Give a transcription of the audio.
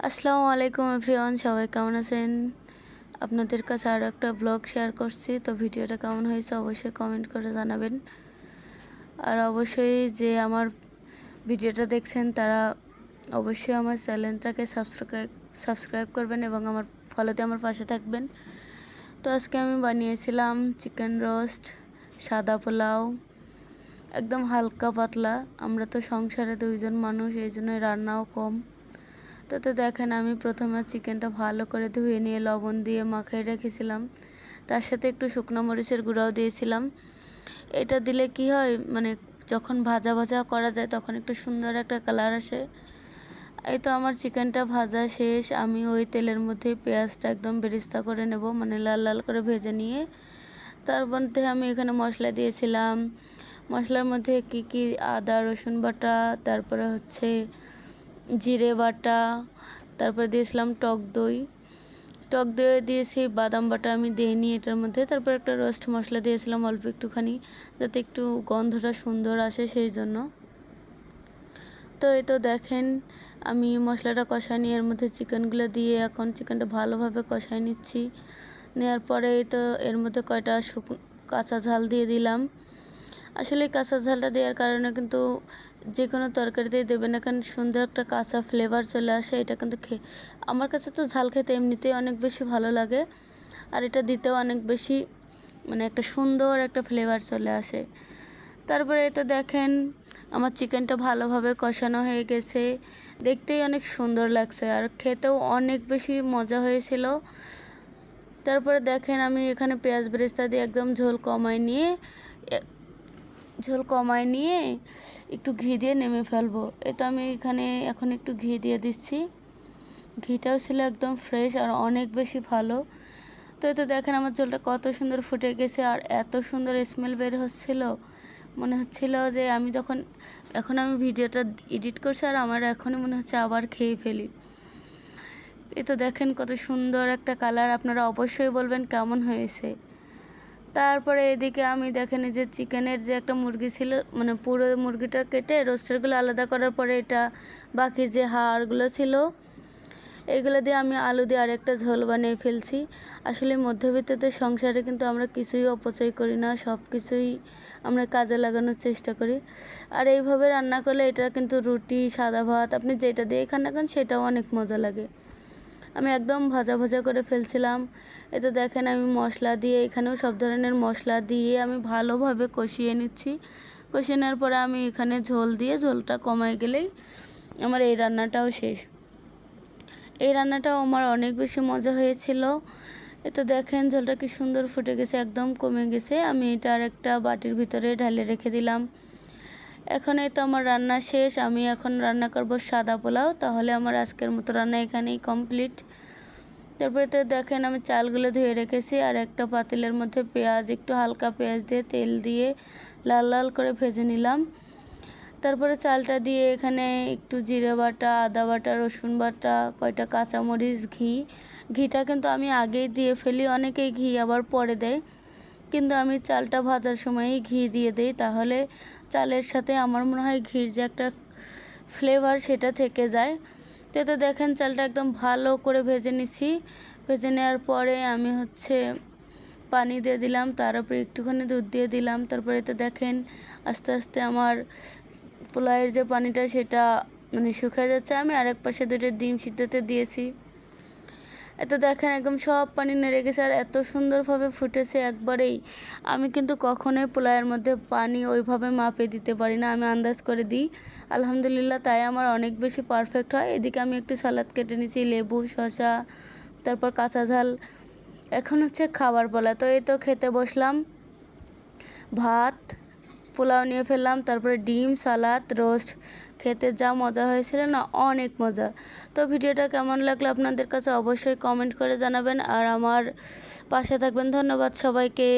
আসসালামু আলাইকুম এভরিওয়ান, সবাই কেমন আছেন? আপনাদের কাছে আরও একটা ব্লগ শেয়ার করছি, তো ভিডিওটা কেমন হয়েছে অবশ্যই কমেন্ট করে জানাবেন। আর অবশ্যই যে আমার ভিডিওটা দেখছেন, তারা অবশ্যই আমার চ্যানেলটাকে সাবস্ক্রাইব সাবস্ক্রাইব করবেন এবং আমার ফলোতে আমার পাশে থাকবেন। তো আজকে আমি বানিয়েছিলাম চিকেন রোস্ট সাদা পোলাও, একদম হালকা পাতলা। আমরা তো সংসারে দুইজন মানুষ, এই জন্যই রান্নাও কম। তো তো দেখেন আমি প্রথমে চিকেনটা ভালো করে ধুয়ে নিয়ে লবণ দিয়ে মাখাই রেখেছিলাম। তার সাথে একটু শুকনো মরিচের গুঁড়াও দিয়েছিলাম। এটা দিলে কি হয় মানে যখন ভাজা ভাজা করা যায় তখন একটু সুন্দর একটা কালার আসে। এই তো আমার চিকেনটা ভাজা শেষ। আমি ওই তেলের মধ্যে পেঁয়াজটা একদম বেরিস্তা করে নেব মানে লাল লাল করে ভেজে নিয়ে। তার মধ্যে আমি এখানে মশলা দিয়েছিলাম। মশলার মধ্যে কি কি আদা, রসুন বাটা, তারপরে হচ্ছে জিরে বাটা, তারপরে দিয়েছিলাম টক দই। টক দই দিয়েছি, বাদাম বাটা আমি দিইনি এটার মধ্যে। তারপর একটা রোস্ট মশলা দিয়েছিলাম অল্প একটুখানি, যাতে একটু গন্ধটা সুন্দর আসে সেই জন্য। তো এই তো দেখেন, আমি মশলাটা কষাই নিয়ে এর মধ্যে চিকেনগুলো দিয়ে এখন চিকেনটা ভালোভাবে কষাই নিচ্ছি। নেওয়ার পরে তো এর মধ্যে কয়টা শুকনো কাঁচা ঝাল দিয়ে দিলাম। আসলে কাঁচা ঝালটা দেওয়ার কারণে কিন্তু যে কোনো তরকারিতে দেবে না, কারণ সুন্দর একটা কাঁচা ফ্লেভার চলে আসে, এটা কিন্তু খেয়ে আমার কাছে তো ঝাল খেতে এমনিতেই অনেক বেশি ভালো লাগে, আর এটা দিতেও অনেক বেশি মানে একটা সুন্দর একটা ফ্লেভার চলে আসে। তারপরে এটা দেখেন, আমার চিকেনটা ভালোভাবে কষানো হয়ে গেছে, দেখতেই অনেক সুন্দর লাগছে, আর খেতেও অনেক বেশি মজা হয়েছিল। তারপরে দেখেন আমি এখানে পেঁয়াজ বেরেস্তা দিয়ে একদম ঝোল কমাই নিয়ে ঝোল কমায় নিয়ে একটু ঘি দিয়ে নেমে ফেলব। এটা আমি এখানে এখন একটু ঘি দিয়ে দিচ্ছি। ঘিটাও ছিল একদম ফ্রেশ আর অনেক বেশি ভালো। তো এতে দেখেন আমার ঝোলটা কত সুন্দর ফুটে গেছে আর এত সুন্দর স্মেল বের হচ্ছিল। মনে হচ্ছিল যে আমি যখন, এখন আমি ভিডিওটা এডিট করছি আর আমার এখনই মনে হচ্ছে আবার খেয়ে ফেলি। এ তো দেখেন কত সুন্দর একটা কালার আপনারা অবশ্যই বলবেন কেমন হয়েছে। তারপরে এদিকে আমি দেখেন যে চিকেনের যে একটা মুরগি ছিল মানে পুরো মুরগিটা কেটে রোস্টারগুলো আলাদা করার পরে এটা বাকি যে হাড়গুলো ছিল, এগুলো দিয়ে আমি আলু দিয়ে আরেকটা ঝোল বানিয়ে ফেলছি। আসলে মধ্যবিত্তদের সংসারে কিন্তু আমরা কিছুই অপচয় করি না সব কিছুই আমরা কাজে লাগানোর চেষ্টা করি। আর এইভাবে রান্না করলে এটা কিন্তু রুটি, সাদা ভাত, আপনি যেটা দিয়ে খান না খান সেটাও অনেক মজা লাগে। আমি একদম ভাজা ভাজা করে ফেলছিলাম। এতে দেখেন আমি মশলা দিয়ে, এখানেও সব ধরনের মশলা দিয়ে আমি ভালোভাবে কষিয়ে নিচ্ছি। কষিয়ে নেওয়ার পরে আমি এখানে ঝোল দিয়ে, ঝোলটা কমায় গেলেই আমার এই রান্নাটাও শেষ। এই রান্নাটাও আমার অনেক বেশি মজা হয়েছিল। এতো দেখেন ঝোলটা কি সুন্দর ফুটে গেছে, একদম কমে গেছে। আমি এটা আর একটা বাটির ভিতরে ঢালে রেখে দিলাম। এখন এই তো আমার রান্না শেষ, আমি এখন রান্না করব সাদা পোলাও। তাহলে আমার আজকের মতো রান্না এখানেই কমপ্লিট। তারপরে তো দেখেন আমি চালগুলো ধুয়ে রেখেছি, আর একটা পাতিলের মধ্যে পেঁয়াজ, একটু হালকা পেঁয়াজ দিয়ে তেল দিয়ে লাল লাল করে ভেজে নিলাম। তারপরে চালটা দিয়ে এখানে একটু জিরে বাটা, আদা বাটা, রসুন বাটা, কয়টা কাঁচামরিচ, ঘি। ঘিটা কিন্তু আমি আগেই দিয়ে ফেলি, অনেকেই ঘি আবার পরে দেয়। কিন্তু আমি চালটা ভাজার সময়ই ঘি দিয়ে দিই, তাহলে চালের সাথে আমার মনে হয় ঘির যে একটা ফ্লেভার সেটা থেকে যায়। তো তো দেখেন চালটা একদম ভালো করে ভেজে নিছি ভেজে নেওয়ার পরে আমি হচ্ছে পানি দিয়ে দিলাম, তার উপরে একটুখানি দুধ দিয়ে দিলাম। তারপরে তো দেখেন আস্তে আস্তে আমার পোলাওয়ের যে পানিটা সেটা মানে শুকিয়ে যাচ্ছে। আমি আরেক পাশে দুটো ডিম সিদ্ধতে দিয়েছি। এত দেখেন একদম সব পানি নেড়ে গেছে আর এত সুন্দরভাবে ফুটেছে একবারেই। আমি কিন্তু কখনোই পোলাওয়ের মধ্যে পানি ওইভাবে মাপে দিতে পারি না, আমি আন্দাজ করে দিই। আলহামদুলিল্লাহ তাই আমার অনেক বেশি পারফেক্ট হয়। এদিকে আমি একটু সালাদ কেটে নিয়েছি, লেবু, শসা, তারপর কাঁচা ঝাল। এখন হচ্ছে খাবার পালা তো এই তো খেতে বসলাম। ভাত পোলাও নিয়ে ফেললাম, তারপরে ডিম, সালাদ, রোস্ট, খেতে যা মজা হয়েছিল না, অনেক মজা। তো ভিডিওটা কেমন লাগল আপনাদের কাছে অবশ্যই কমেন্ট করে জানাবেন, আর আমার পাশে থাকবেন, ধন্যবাদ সবাইকে।